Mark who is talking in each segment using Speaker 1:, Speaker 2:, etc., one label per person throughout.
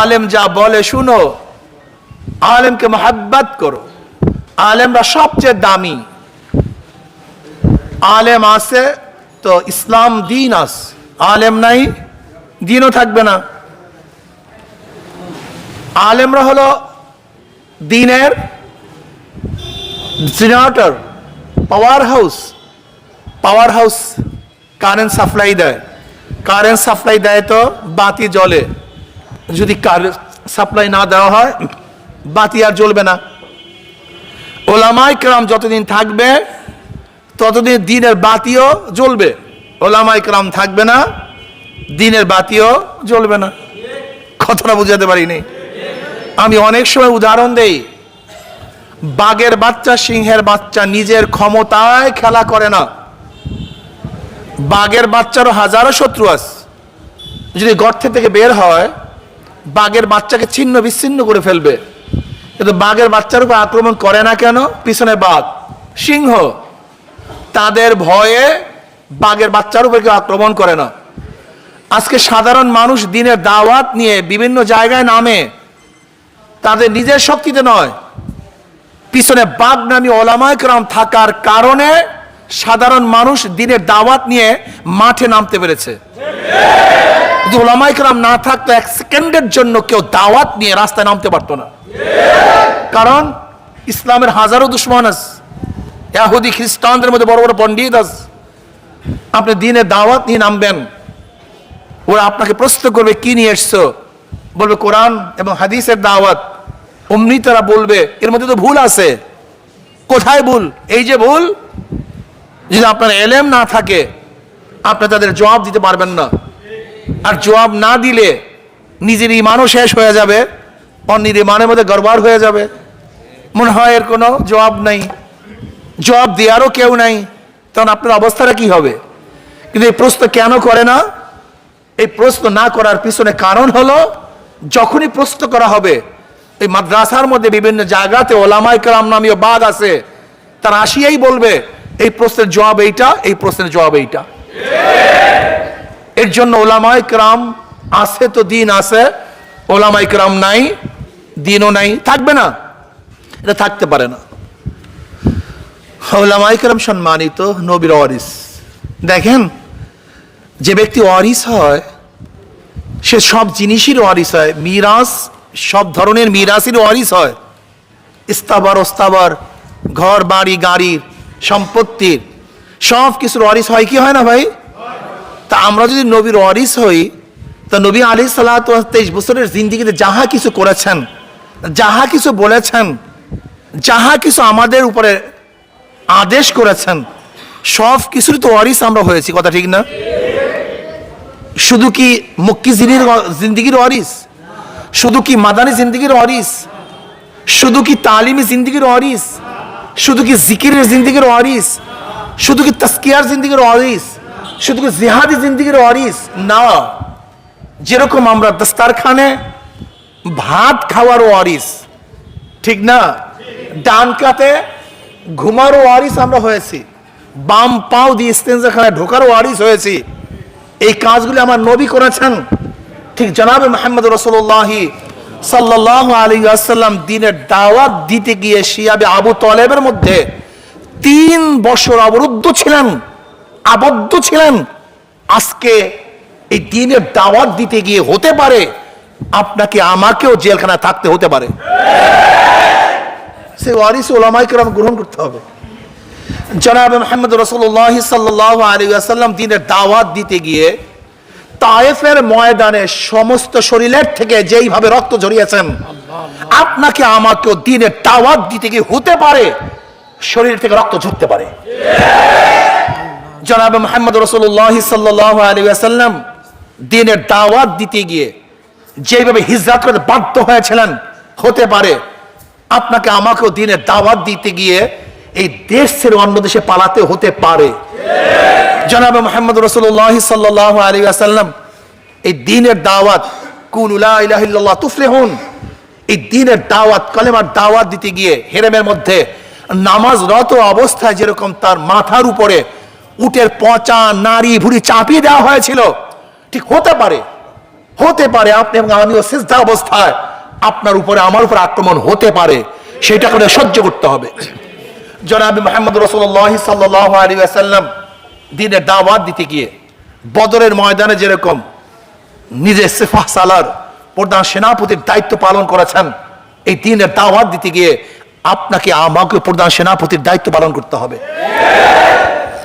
Speaker 1: আলেম যা বলে শুনো, আলেমকে মহাব্বাত করো। আলেমরা সবচেয়ে দামি। আলেম আছে, তো ইসলাম দিন আস আলেম নাই, দিনও থাকবে না। আলেমরা হলো দিনের generator, power house. Power house current supply দেয়। কারেন্ট সাপ্লাই দেয় তো বাতি জ্বলে। যদি কার সাপ্লাই না দেওয়া হয়, বাতি আর জ্বলবে না। ওলামাই ক্রাম যতদিন থাকবে, ততদিন দিনের বাতিও জ্বলবে। ওলামাই ক্রাম থাকবে না, দিনের বাতিও জ্বলবে না। কথাটা বুঝাতে পারিনি। আমি অনেক সময় উদাহরণ দেই। বাঘের বাচ্চা, সিংহের বাচ্চা নিজের ক্ষমতায় খেলা করে না। বাঘের বাচ্চারও হাজারো শত্রু আছে। যদি গর্তে থেকে বের হয় বাঘের বাচ্চাকে ছিন্ন বিচ্ছিন্ন করে ফেলবে। কিন্তু বাঘের বাচ্চার উপর আক্রমণ করে না কেন? পিছনে বাঘ, সিংহ। তাদের ভয়ে বাঘের বাচ্চার উপর কেউ আক্রমণ করে না। আজকে সাধারণ মানুষ দিনের দাওয়াত নিয়ে বিভিন্ন জায়গায় নামে। তাদের নিজের শক্তিতে নয়। পিছনে বাঘ নামী ওলামায় ক্রাম থাকার কারণে সাধারণ মানুষ দিনের দাওয়াত নিয়ে মাঠে নামতে পেরেছে। যদি ওলামাই ক্রাম না থাকতো, এক সেকেন্ডের জন্য কেউ দাওয়াত নিয়ে রাস্তায় নামতে পারতো না। কারণ ইসলামের হাজারো দুশ্মন আছে। ইয়াহুদি, খ্রিস্টানদের মধ্যে বড় বড় পণ্ডিত আছে। আপনি দিনে দাওয়াত নিয়ে নামবেন। ওরা আপনাকে প্রশ্ন করবে, কি নিয়ে এসছো? বলবে, কোরআন এবং হাদিসের দাওয়াত। অমনি তারা বলবে, এর মধ্যে তো ভুল আছে। কোথায় ভুল? এই যে ভুল, যদি আপনার এলেম না থাকে, আপনি তাদের জবাব দিতে পারবেন না। আর জবাব না দিলে নিজের ইমানও শেষ হয়ে যাবে, অন্যের ইমানের মধ্যে গড়বড় হয়ে যাবে। মনে হয় এর কোনো জবাব নাই। জবাব দেওয়ারও কেউ নাই। তখন আপনার অবস্থাটা কি হবে? কিন্তু এই প্রশ্ন কেন করে না? এই প্রশ্ন না করার পিছনে কারণ হলো, যখনই প্রশ্ন করা হবে, এই মাদ্রাসার মধ্যে বিভিন্ন জায়গাতে ওলামাই কালাম নামীয় বাদ আছে, তারা আসিয়াই বলবে, এই প্রশ্নের জবাব এইটা, এই প্রশ্নের জবাব এইটা। এর জন্য ওলামাই ক্রাম আছে তো দিন আছে ওলামাই ক্রাম নাই, দিনও নাই, থাকবে না, এটা থাকতে পারে না। ওলামাই ক্রাম সম্মানিত নবীর ওয়ারিস। দেখেন, যে ব্যক্তি ওয়ারিস হয়, সে সব জিনিসের ওয়ারিস হয় মিরাস সব ধরনের মিরাসের ওয়ারিস হয়। ইস্তাবার, ওস্তাবার, ঘর, বাড়ি, গাড়ির সম্পত্তির, সব কিছুর ওয়ারিস হয় কি হয় না ভাই? তা আমরা যদি নবীর ওয়ারিস হই, তা নবী আলী সাল্লাহ তেইশ বছরের জিন্দিগিতে যাহা কিছু করেছেন, যাহা কিছু বলেছেন, যাহা কিছু আমাদের উপরে আদেশ করেছেন, সব কিছুরই তো ওয়ারিস আমরা হয়েছি, কথা ঠিক না? শুধু কি মুক্কি জিনির জিন্দিগির ওয়ারিস? শুধু কি মাদানি জিন্দিগির ওয়ারিস? শুধু কি তালিমি জিন্দিগির ওয়ারিস? শুধু কি জিকিরের জিন্দিগির ওয়ারিস? শুধু কি তস্কিয়ার জিন্দিগির ওয়ারিস? শুধু জিহাদি জিন্দিগির ওয়ারিস, না। যেরকম আমরা দস্তারখানে ভাত খাওয়ার ওয়ারিস, ঠিক না? ডান কাতে ঘুমারও ওয়ারিস আমরা হয়েছি, বাম পাও দিয়ে ইস্তেঞ্জাখানায় ঢোকার ওয়ারিস হয়েছি। এই কাজগুলি আমার নবী করেছেন। ঠিক জনাবে মোহাম্মদ রসুল্লাহি সাল্লাহ আলী আসাল্লাম দিনের দাওয়াত দিতে গিয়ে শিয়াবে আবু তলেবের মধ্যে তিন বছর অবরুদ্ধ ছিলেন। আবদ্ধ ছিলেন। আজকে এই দিনের দাওয়াত দিতে গিয়ে হতে পারে, আপনাকে আমাকেও জেলখানায় থাকতে হতে পারে। সে ওয়ারিস ওলামাই গ্রহণ করতে হবে। জনাব মোহাম্মদ রসুল্লাহ সাল্লাহ আলী দিনের দাওয়াত দিতে গিয়ে তায়েফের ময়দানে সমস্ত শরীরের থেকে যেইভাবে রক্ত ঝরিয়েছেন, আপনাকে আমাকেও দিনের দাওয়াত দিতে গিয়ে হতে পারে, শরীর থেকে রক্ত ঝরতে পারে। জনাব মোহাম্মদ রসুল্লাহ সাল্লাহ আলী দিনের দাওয়াত দিতে গিয়ে যেভাবে হিজরাত করতে বাধ্য হয়েছিলেন, হতে পারে আপনাকে আমাকেও দিনের দাওয়াত দিতে গিয়ে এই দেশ ছেড়ে অন্য দেশে পালাতে হতে পারে। জনাব মোহাম্মদ রসুল্লাহ সাল্লাহ আলী এই দিনের দাওয়াত কুন উল্লাহ তুফলেহুন, এই দিনের দাওয়াত, কলেমার দাওয়াত দিতে গিয়ে হেরেমের মধ্যে নামাজরত অবস্থায় যেরকম তার মাথার উপরে উটের পচা নারী ভুড়ি চাপিয়ে দেওয়া হয়েছিল। ঠিক হতে পারে হতে পারে আপনি এবং আমিও সিজদা অবস্থায় আপনার উপরে, আমার উপর আক্রমণ হতে পারে, সেটা করে সহ্য করতে হবে। জনাবি মোহাম্মদ রসুল্লাহ আসাল্লাম দিনের দাওয়াত দিতে গিয়ে, বদরের ময়দানে যেরকম নিজের সেফাহ সালার প্রধান সেনাপতির দায়িত্ব পালন করেছেন, এই দিনের দাওয়াত দিতে গিয়ে আপনাকে আমাকে প্রধান সেনাপতির দায়িত্ব পালন করতে হবে।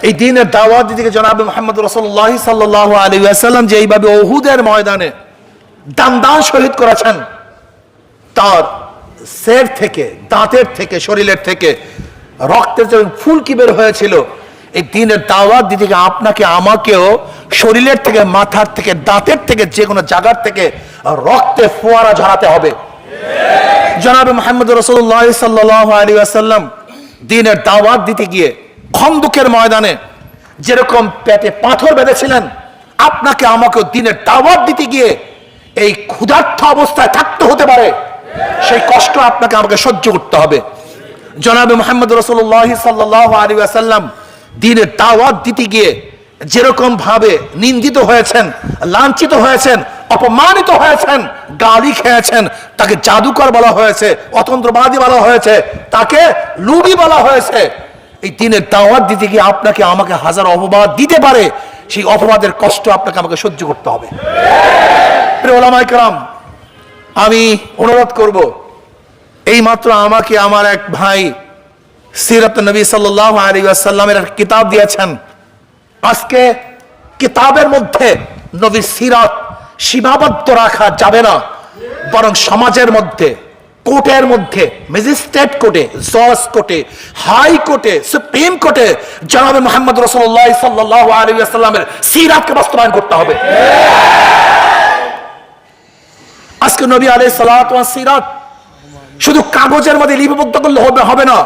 Speaker 1: এই দিনের দাওয়াত গিয়ে জনাব মোহাম্মদ রসুল্লাহ সাল্লাহ আলী আসাল্লাম যে এইভাবে ওহুদের ময়দানে দান দান শহীদ করেছেন, তার সের থেকে, দাঁতের থেকে, শরীরের থেকে, রক্তের যে ফুলকি বের হয়েছিল, এই দিনের দাওয়াত গিয়ে আপনাকে, আমাকেও শরীরের থেকে, মাথার থেকে, দাঁতের থেকে, যে কোনো জায়গার থেকে রক্তে ফোয়ারা ঝরাতে হবে। জনাবে মোহাম্মদ রসুল্লাহ সাল্লাহ আলী আসাল্লাম দিনের দাওয়াত দিতে গিয়ে খন্দুকের ময়দানে যেরকম পেটে পাথর বেঁধেছিলেন, আপনাকে আমাকে দিনের দাওয়াত দিতে গিয়ে এই ক্ষুধার্থ অবস্থায় থাকতে হতে পারে। সেই কষ্ট আপনাকে আমাকে সহ্য করতে হবে। জনাবে মোহাম্মদ রসুল্লাহ সাল্লাহ আলী আসাল্লাম দিনের দাওয়াত দিতে গিয়ে যেরকম ভাবে নিন্দিত হয়েছেন, লাঞ্ছিত হয়েছেন, অপমানিত হয়েছেন, গালি খেয়েছেন, তাকে জাদুকর বলা হয়েছে, অতন্ত্রবাদী বলা হয়েছে, তাকে লুবি বলা হয়েছে এই দিনের দাওয়াত দিতে গিয়ে আপনাকে, আমাকে হাজার অপবাদ দিতে পারে, সেই অপবাদের কষ্ট আপনাকে, আমাকে সহ্য করতে হবে। আমি অনুরোধ করব এই মাত্র আমাকে আমার এক ভাই সিরাত নবী এক কিতাব দিয়েছেন। আজকে কিতাবের মধ্যে নবীর সিরাত সীমাবদ্ধ রাখা যাবে না, বরং সমাজের মধ্যে কোর্টের মধ্যে ম্যাজিস্ট্রেট কোর্টে জজ কোর্টে হাই কোর্টে সুপ্রিম কোর্টে জনাবে মোহাম্মদ রসুল্লাহ সাল্লাহ আলী আসাল্লামের সিরাতকে বাস্তবায়ন করতে হবে। আজকে নবী আলাই সালাত সিরাত। শুধু কাগজের মধ্যে লিপিবদ্ধ করলে হবে হবে না।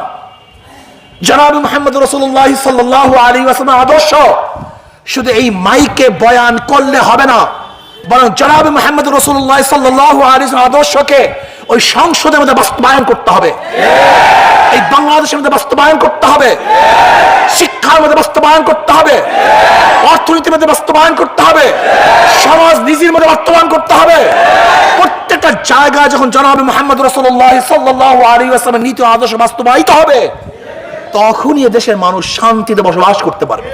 Speaker 1: জনাব মোহাম্মদ রসুল্লাহ সাল্লাহ আলী আসলাম আদর্শ। শুধু এই মাইকে বয়ান করলে হবে না। বরং জনাব মোহাম্মদ রসুল্লাহ সাল্লাহ আলী আদর্শকে ওই সংসদের মধ্যে বাস্তবায়ন করতে হবে। এই বাংলাদেশের মধ্যে বাস্তবায়ন করতে হবে। শিক্ষার মধ্যে বাস্তবায়ন করতে হবে। অর্থনীতির মধ্যে বাস্তবায়ন করতে হবে। সমাজ নিজের মধ্যে বাস্তবায়ন করতে হবে। প্রত্যেকটা জায়গায় যখন জনাব মোহাম্মদ রসুল্লাহ সাল্লাহ আলী নীতি আদর্শ বাস্তবায়িত হবে, তখনই দেশের মানুষ শান্তিতে বসবাস করতে পারবে।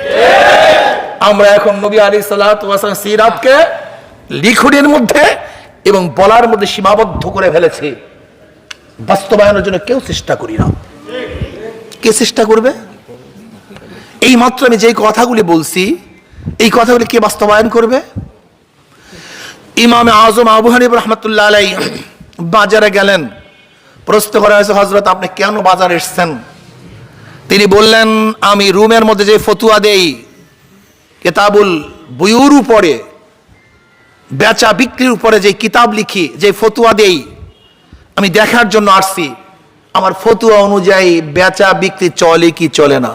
Speaker 1: আমরা এখন নবী আলী সাল্লাম সিরাতকে লিখনের মধ্যে এবং বলার মধ্যে সীমাবদ্ধ করে ফেলেছে। বাস্তবায়নের জন্য কেউ চেষ্টা করি না। কে চেষ্টা করবে? এই মাত্র আমি যেই কথাগুলি বলছি, এই কথাগুলি কে বাস্তবায়ন করবে? ইমামে আজম আবু হানিব রহমতুল্লাহ আলাই বাজারে গেলেন। প্রশ্ন করা হয়েছে হজরত আপনি কেন বাজারে এসছেন? তিনি বললেন, আমি রুমের মধ্যে যে ফতুয়া দেই, কেতাবুল বইউর উপরে বেচা বিক্রির উপরে যে কিতাব লিখি, যে ফতুয়া দেই, আমি দেখার জন্য আসছি। আমার ফতুয়া অনুযায়ী বেচা বিক্রি চলে কি চলে না?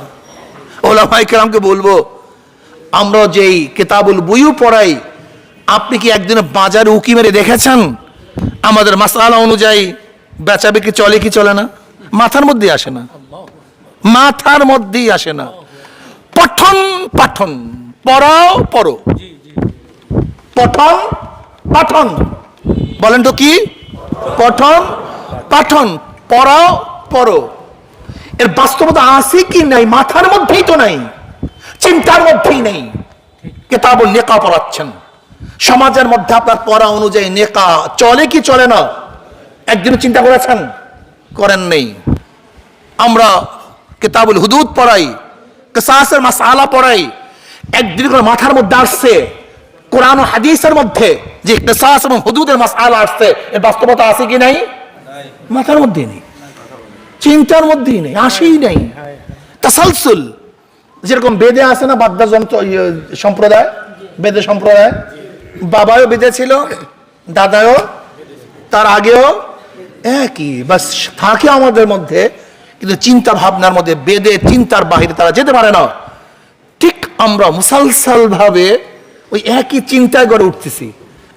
Speaker 1: ওলামাই কেরামকে বলব, আমরা যেই কেতাবুল বইও পড়াই, আপনি কি একদিন বাজারে উকি মেরে দেখেছেন? আমাদের মাসালা অনুযায়ী বেচা বিক্রি চলে কি চলে না? মাথার মধ্যে আসে না। মাথার মধ্যেই আসে না। পঠন, পাঠন, পড়াও, পড়ো। পঠন পাঠন। বলেন তো কি? পঠন পাঠন। পড়াও, পড়ো। এর বাস্তবতা আছে কি নাই? মাথার মধ্যেই তো নাই। চিন্তার মধ্যেই নেই। কেতাব নেকা পড়াচ্ছেন। সমাজের মধ্যে আপনার পড়া অনুযায়ী নেকা। চলে কি চলে না? একদিন চিন্তা করেছেন? করেন নেই। আমরা কিতাবুল হুদুদ পড়াই, কেসাসের মাসালা পড়াই। একদিন করে মাথার মধ্যে আসছে। কোরআন হাদিসের মধ্যে যে কেসাস এবং হুদুদের মাসালা আসছে এর বাস্তবতা আছে কি নাই? মাথার মধ্যে নেই। চিন্তার মধ্যেই নেই আসেই নেই। তাসালসুল যেরকম বেদে আছে না বাদ্যা যন্ত্র ইয়ে, সম্প্রদায়? বেদে সম্প্রদায়? বাবাও বেদে ছিল দাদাও তার আগেও একই বাস থাকে আমাদের মধ্যে কিন্তু চিন্তা ভাবনার মধ্যে বেদে চিন্তার বাহিরে তারা যেতে পারে না। ঠিক আমরা মুসালসাল ভাবে ওই একই চিন্তায় গড়ে উঠতেছি।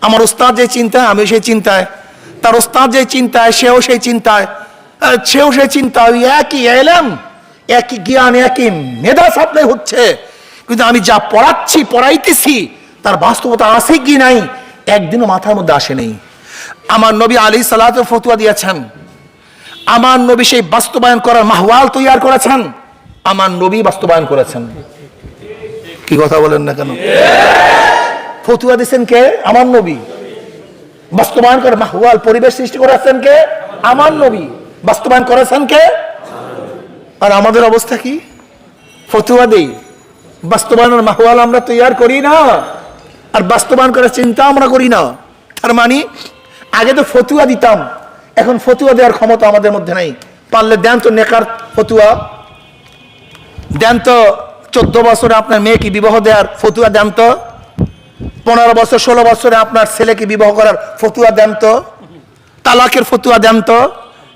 Speaker 1: আমার ওস্তাদ যে চিন্তায়, আমি সেই চিন্তায়। তার ওস্তাদ যে চিন্তায়, সেও সেই চিন্তায়। সেও সেই চিন্তা ওই একই এলাম, একই জ্ঞান, একই মেধা সাপ্লাই হচ্ছে। কিন্তু আমি যা পড়াচ্ছি, পড়াইতেছি, তার বাস্তবতা আছে কি নাই, একদিনও মাথার মধ্যে আসে নেই। আমার নবী আলী সালাত ফতুয়া দিয়েছেন। আমার নবী সেই বাস্তবায়ন করার মাহওয়াল তৈয়ার করেছেন। আমার নবী বাস্তবায়ন করেছেন। কি কথা বলেন না কেন? ফতুয়া দিচ্ছেন কে? আমার নবী। বাস্তবায়ন করে মাহওয়াল পরিবেশ সৃষ্টি করেছেন কে? আমার নবী। বাস্তবায়ন করেছেন কে? আর আমাদের অবস্থা কি? ফতুয়া দেই। বাস্তবায়নের মাহওয়াল আমরা তৈয়ার করি না। আর বাস্তবায়ন করার চিন্তা আমরা করি না। তার মানে আগে তো ফতুয়া দিতাম। এখন ফতুয়া দেওয়ার ক্ষমতা আমাদের মধ্যে নাই। পারলে দেন তো নেকার ফতুয়া। দেন তো চোদ্দ বছরে আপনার মেয়েকে বিবাহ দেওয়ার ফতুয়া দেন তো? পনেরো বছর, ষোলো বছরে আপনার ছেলেকে বিবাহ করার ফতুয়া দেন তো? তালাকের ফতুয়া দেন তো?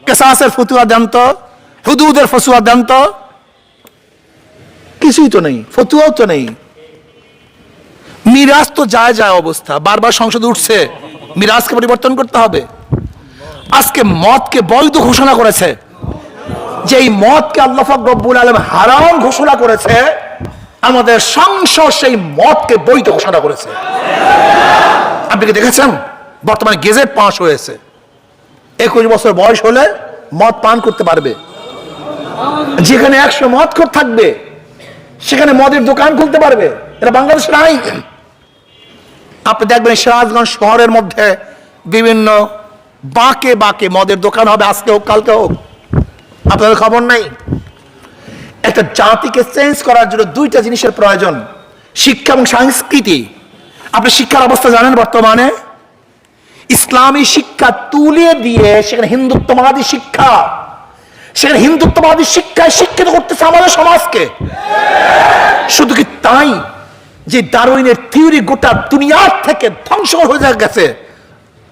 Speaker 1: কেসাসের ফতুয়া দেন তো? হুদুদের ফতুয়া দেন তো? কিছুই তো নেই, ফতুয়াও তো নেই। মিরাজ তো যায় যায় অবস্থা, বারবার সংসদ উঠছে, মিরাজকে পরিবর্তন করতে হবে। আজকে মদকে বৈধ ঘোষণা করেছে। যে এই মদকে আল্লাহ পাক রব্বুল আলম হারাম ঘোষণা করেছে, আমাদের সংসদ সেই মদকে বৈধ ঘোষণা করেছে। আপনি কি দেখেছেন? বর্তমানে গেজেট পাস হয়েছে। একুশ বছর বয়স হলে মদ পান করতে পারবে। যেখানে একশো মদ খোর থাকবে, সেখানে মদের দোকান খুলতে পারবে। এটা বাংলাদেশের আইন আপনি দেখবেন সিরাজগঞ্জ শহরের মধ্যে বিভিন্ন বাঁকে বাঁকে মদের দোকান হবে, আজকে হোক, কালকে হোক। আপনাদের খবর নাই? একটা জাতিকে চেঞ্জ করার জন্য দুইটা জিনিসের প্রয়োজন, শিক্ষা এবং সংস্কৃতি। আপনি শিক্ষার অবস্থা জানেন বর্তমানে? ইসলামী শিক্ষা তুলে দিয়ে সেখানে হিন্দুত্ববাদী শিক্ষা। সেখানে হিন্দুত্ববাদী শিক্ষায় শিক্ষিত করতেছে আমাদের সমাজকে। শুধু কি তাই যে দারুইনের থিওরি গোটা দুনিয়ার থেকে ধ্বংস হয়ে গেছে?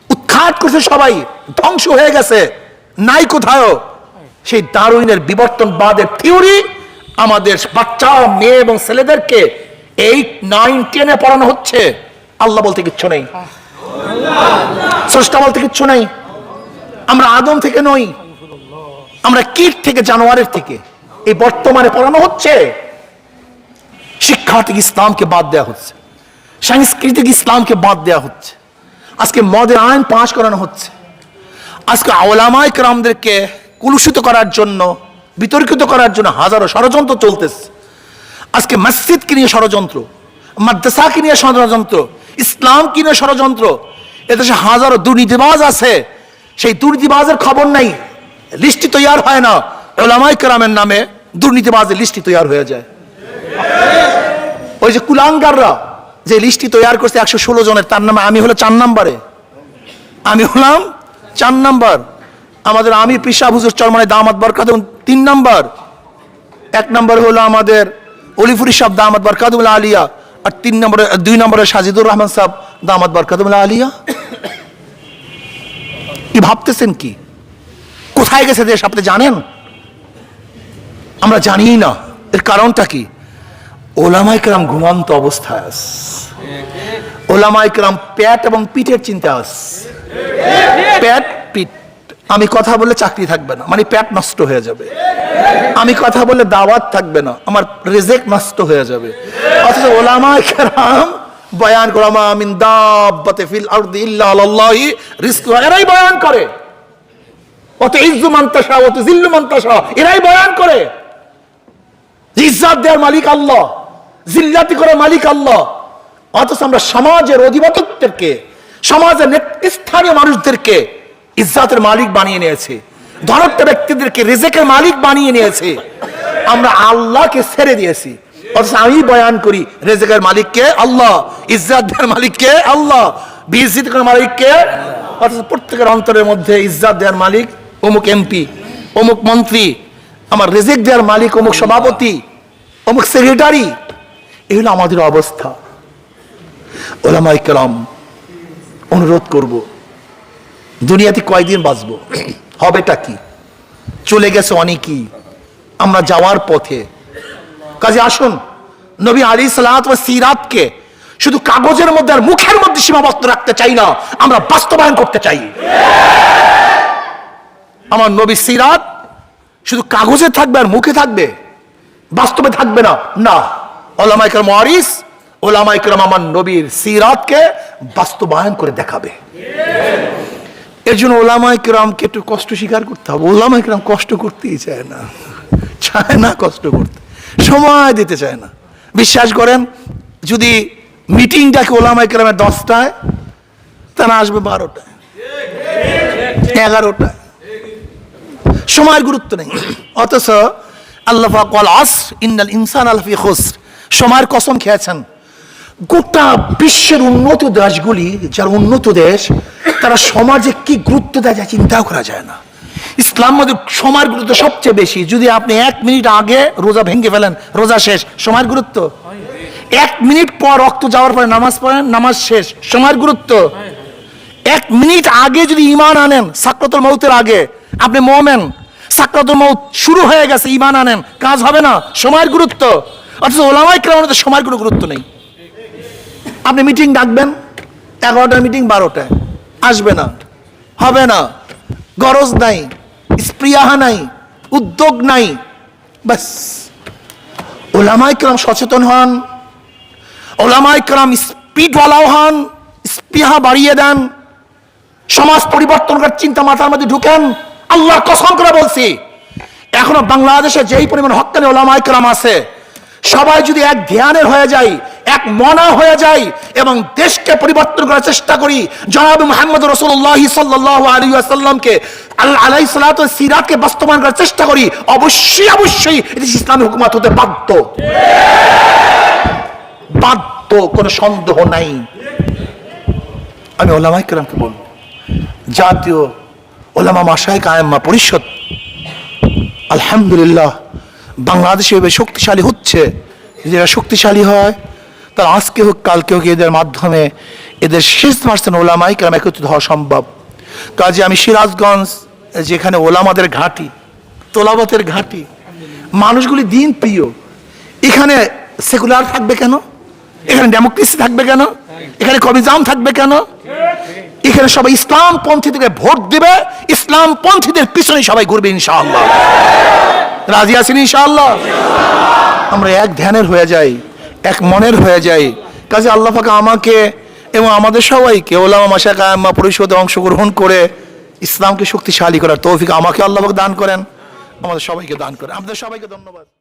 Speaker 1: উৎখাত করছে সবাই, ধ্বংস হয়ে গেছে। নাই কোথাও সেই দারুইনের বিবর্তনবাদের থিওরি আমাদের বাচ্চা, মেয়ে এবং ছেলেদেরকে এইট নাইন টেনে পড়ানো হচ্ছে। আল্লাহ বলতে কিচ্ছু নেই। স্রষ্টা বলতে কিচ্ছু নেই। আমরা আদম থেকে নই। আমরা কীট থেকে, জানোয়ারের থেকে। এই বর্তমানে পড়ানো হচ্ছে। শিক্ষা থেকে ইসলামকে বাদ দেওয়া হচ্ছে। সাংস্কৃতিক ইসলামকে বাদ দেওয়া হচ্ছে। আজকে মদের আইন পাশ করানো হচ্ছে। আজকে আওলামায় ক্রামদেরকে কুলুষিত করার জন্য, বিতর্কিত করার জন্য হাজারো ষড়যন্ত্র চলতেছে। আজকে মসজিদকে নিয়ে ষড়যন্ত্র, মাদ্রাসাকে নিয়ে ষড়যন্ত্র, ইসলামকে নিয়ে ষড়যন্ত্র, এদেশে হাজারো দুর্নীতিবাজ আছে, সেই দুর্নীতিবাজের খবর নাই লিস্টি তৈয়ার হয় না ওলামাই কেরামের নামে দুর্নীতিবাজের লিস্টি তৈয়ার হয়ে যায়। ওই যে কুলাঙ্গাররা যে লিস্টি তৈয়ার করছে একশো ষোলো জনের, তার নামে আমি হলো চার নাম্বারে। আমি হলাম চার নাম্বার। আমাদের আমি পিসা হুজুর চরমানে দামাত বরকাত তিন নাম্বার, এক নম্বর হলো আমাদের অলিফুরি সাহেব দামাত বরকাতুল্লাহ আলিয়া, আর তিন নম্বরে, দুই নম্বরে সাজিদুর রহমান সাহেব দামাত বরকাতুল্লাহ আলিয়া। কি ভাবতেছেন কি? কোথায় গেছে দেশ আপনি জানেন? আমরা জানি না। এর কারণটা কি? ওলামাইকরাম ঘুমন্ত অবস্থায় আস। ওলামাইকরাম প্যাট এবং পিঠের চিন্তা আস। প্যাট পিঠ। আমি কথা বললে চাকরি থাকবে না মানে প্যাট নষ্ট হয়ে যাবে। আমি কথা বললে দাওয়াত থাকবে না, আমার রেজেক নষ্ট হয়ে যাবে। অথচ ওলামাইকরাম বয়ান করামা মিন দাব্বাতে ফিল আরদি ইল্লা আলাল্লাহি রিজকুহা এরাই বয়ান করে। অত ইজ্জু মান্তাসা অত জিল্লু মান্তাসা এরাই বয়ান করে। ইজ্জাত দেওয়ার মালিক আল্লাহ, জিল্লাতি করার মালিক আল্লাহ। অথচ আমরা সমাজের অধিপত্যকে সমাজের স্থানীয় মানুষদেরকে ইজ্জাতের মালিক বানিয়ে নিয়েছে। ধনত্ব ব্যক্তিদেরকে রেজেকের মালিক বানিয়ে নিয়েছে। আমরা আল্লাহকে ছেড়ে দিয়েছি। অথচ আমি বয়ান করি, রেজেকের মালিককে আল্লাহ ইজ্জাত দেওয়ার মালিককে আল্লাহ বিজিত করার মালিককে অথচ প্রত্যেকের অন্তরের মধ্যে ইজ্জাত দেওয়ার মালিক অমুক এমপি, অমুক মন্ত্রী, আমার রেজেক দেওয়ার মালিক অমুক সভাপতি, অমুক সেক্রেটারি। এই হলো আমাদের অবস্থা। ওলামাইকালাম অনুরোধ করব দুনিয়াতে কয়দিন বাঁচবো? হবেটা কি? চলে গেছে অনেকই। আমরা যাওয়ার পথে। কাজে আসুন, নবী আলী সালাত ও সিরাতকে শুধু কাগজের মধ্যে আর মুখের মধ্যে সীমাবদ্ধ রাখতে চাই না, আমরা বাস্তবায়ন করতে চাই। আমার নবী সিরাত শুধু কাগজে থাকবে আর মুখে থাকবে? বাস্তবে থাকবে না? না। ওলামাইকার মহারিস ওলামা ইকরাম আমার নবীর সিরাতকে বাস্তবায়ন করে দেখাবে। এর জন্য ওলামা ইকরামকে একটু কষ্ট স্বীকার করতে হবে। ওলামা ইকরাম কষ্ট করতেই চায় না। চায় না কষ্ট করতে। সময় দিতে চায় না। বিশ্বাস করেন, যদি মিটিংটাকে ওলামা ইকরামের দশটায় তারা আসবে বারোটায়, এগারোটায়। সময়ের গুরুত্ব নেই। অথচ আল্লাহ কল আস ইন্নাল ইনসান আলফি খুসর। সময়ের কসম খেয়েছেন। গোটা বিশ্বের উন্নত দেশগুলি, যার উন্নত দেশ তারা সমাজে কি গুরুত্ব দেয় যা চিন্তাও করা যায় না। ইসলাম মধ্যে সময়ের গুরুত্ব সবচেয়ে বেশি। যদি আপনি এক মিনিট আগে রোজা ভেঙে ফেলেন, রোজা শেষ, সময়ের গুরুত্ব? এক মিনিট পর রক্ত যাওয়ার পরে নামাজ পড়েন, নামাজ শেষ, সময়ের গুরুত্ব? এক মিনিট আগে যদি ইমান আনেন, সাক্রাতুল মৌতের আগে, আপনি মোমেন, সাক্রাতুল মৌত শুরু হয়ে গেছে ইমান আনেন, কাজ হবে না, সময়ের গুরুত্ব? অথচ ওলামাই কেমন সময়ের কোনো গুরুত্ব নেই। আপনি মিটিং ডাকবেন এগারোটার মিটিং, বারোটায়। আসবে না, হবে না। গরজ নাই স্প্রিয়াহা নাই, উদ্যোগ নাই। বাস ওলামাই কেরাম সচেতন হন ওলামাই কেরাম স্পিডওয়ালাও হন, স্পৃহা বাড়িয়ে দেন। সমাজ পরিবর্তন করার চিন্তা মাথার মধ্যে ঢুকেন। আল্লাহর কসম করে বলছি, এখনও বাংলাদেশে যেই পরিমাণ হকানি ওলামা ইকরাম আছে, সবাই যদি এক ধ্যানের হয়ে যায় এক মনা হয়ে যায় এবং দেশকে পরিবর্তন করার চেষ্টা করি। জনাব মোহাম্মদ রসুল্লাহ সাল্লাহ আলী আসাল্লামকে আল্লাহ আলাই সালাত সিরাতকে বাস্তবায়ন করার চেষ্টা করি। অবশ্যই অবশ্যই এটি ইসলামী হুকুমত হতে বাধ্য। বাধ্য, কোনো সন্দেহ নাই। আমি ওলামাই কেরামকে বলব, জাতীয় ওলামা মাসায় কায়েম্মা পরিষদ, আলহামদুলিল্লাহ বাংলাদেশে এভাবে শক্তিশালী হচ্ছে। যারা শক্তিশালী হয় তার আজকে হোক, কালকে হোক এদের মাধ্যমে এদের শেষ পার্সেন্ট ওলামাই কেরাম একত্রিত হওয়া সম্ভব। কাজে আমি সিরাজগঞ্জ, যেখানে ওলামাদের ঘাঁটি, তোলাবতের ঘাঁটি, মানুষগুলি দিন প্রিয়। এখানে সেকুলার থাকবে কেন? এখানে ডেমোক্রেসি থাকবে কেন? এখানে কবিজাম থাকবে কেন? এখানে সবাই ইসলাম পন্থীদেরকে ভোট দেবে ইসলাম পন্থীদের পিছনে সবাই ঘুরবে ইনশাআল্লাহ। রাজি আছেন ইনশাআল্লাহ? আমরা এক ধ্যানের হয়ে যাই। এক মনের হয়ে যায় কাজে আল্লাহ পাকে আমাকে এবং আমাদের সবাইকে ওলামা মাসা কায়াম্মা পরিষদে অংশগ্রহণ করে ইসলামকে শক্তিশালী করার তৌফিক আমাকে আল্লাহ দান করেন। আমাদের সবাইকে দান করেন। আমাদের সবাইকে ধন্যবাদ।